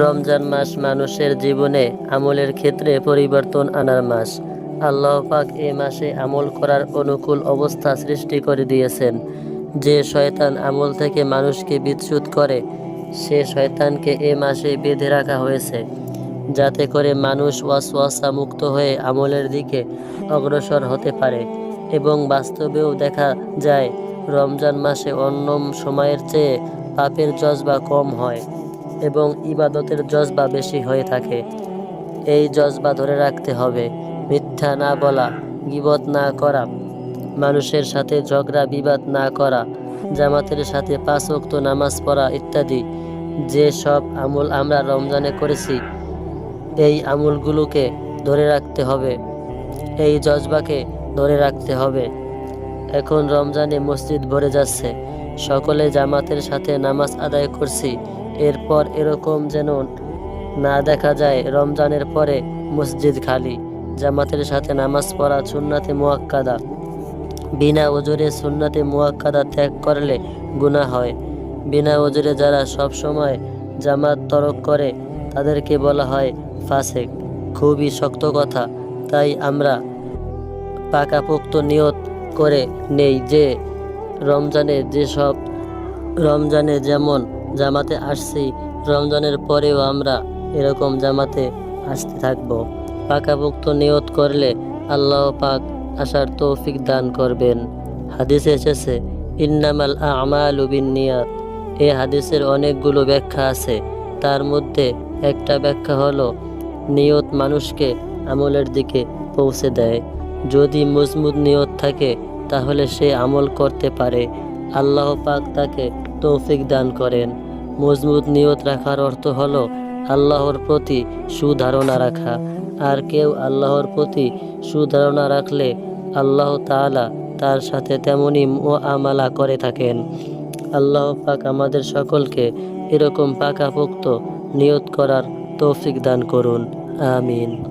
রমজান মাস মানুষের জীবনে আমলের ক্ষেত্রে পরিবর্তন আনার মাস। আল্লাহ পাক এ মাসে আমল করার অনুকূল অবস্থা সৃষ্টি করে দিয়েছেন। যে শয়তান আমল থেকে মানুষকে বিচ্যুত করে, সে শয়তানকে এ মাসে বেঁধে রাখা হয়েছে। যাতে করে মানুষ ওয়াসওয়াসা মুক্ত হয়ে আমলের দিকে অগ্রসর হতে পারে এবং বাস্তবেও দেখা যায়, রমজান মাসে অন্য সময়ের চেয়ে পাপের জজবা কম হয়। এবং ইবাদতের জজবা বেশি হয়ে থাকে। এই জজবা ধরে রাখতে হবে, মিথ্যা না বলা, গিবত না করা, মানুষের সাথে ঝগড়া, বিবাদ না করা, জামাতের সাথে পাঁচ ওয়াক্ত নামাজ পড়া ইত্যাদি। যে সব আমল আমরা রমজানে করেছি, এই আমলগুলোকে ধরে রাখতে হবে। এই জজবাকে ধরে রাখতে হবে। এখন রমজানে মসজিদ ভরে যাচ্ছে। সকলে জামাতের সাথে নামাজ আদায় করছি এরপর এরকম যেন না দেখা যায় রমজানের পরে মসজিদ খালি, জামাতের সাথে নামাজ পড়া সুন্নাতে মোয়াক্কাদা। বিনা ওজরে সুন্নাতে মোয়াক্কাদা ত্যাগ করলে গুনাহ হয়। বিনা ওজরে যারা সব সময় জামাত তরক করে, তাদেরকে বলা হয় ফাসেক। খুবই শক্ত কথা, তাই আমরা পাকাপোক্ত নিয়ত করে নেই যে রমজানে যেসব, রমজানে যেমন জামাতে আসছি। রমজানের পরেও আমরা এরকম জামাতে আসতে থাকব। পাকাপোক্ত নিয়ত করলে আল্লাহ পাক আসার তৌফিক দান করবেন। হাদিসে এসেছে, ইন্নামাল আমাল নিয়াত এই হাদিসের অনেকগুলো ব্যাখ্যা আছে। তার মধ্যে একটা ব্যাখ্যা হলো, নিয়ত মানুষকে আমলের দিকে পৌঁছে দেয়। যদি মজবুত নিয়ত থাকে, তাহলে সে আমল করতে পারে। আল্লাহ পাক তাকে তৌফিক দান করেন। মজবুত নিয়ত রাখার অর্থ হলো আল্লাহর প্রতি সুধারণা রাখা। আর কেউ আল্লাহর প্রতি সুধারণা রাখলে আল্লাহ তাআলা তার সাথে তেমনই আমালা করে থাকেন। আল্লাহ পাক আমাদের সকলকে এরকম পাকাপোক্ত নিয়ত করার তৌফিক দান করুন। আমিন।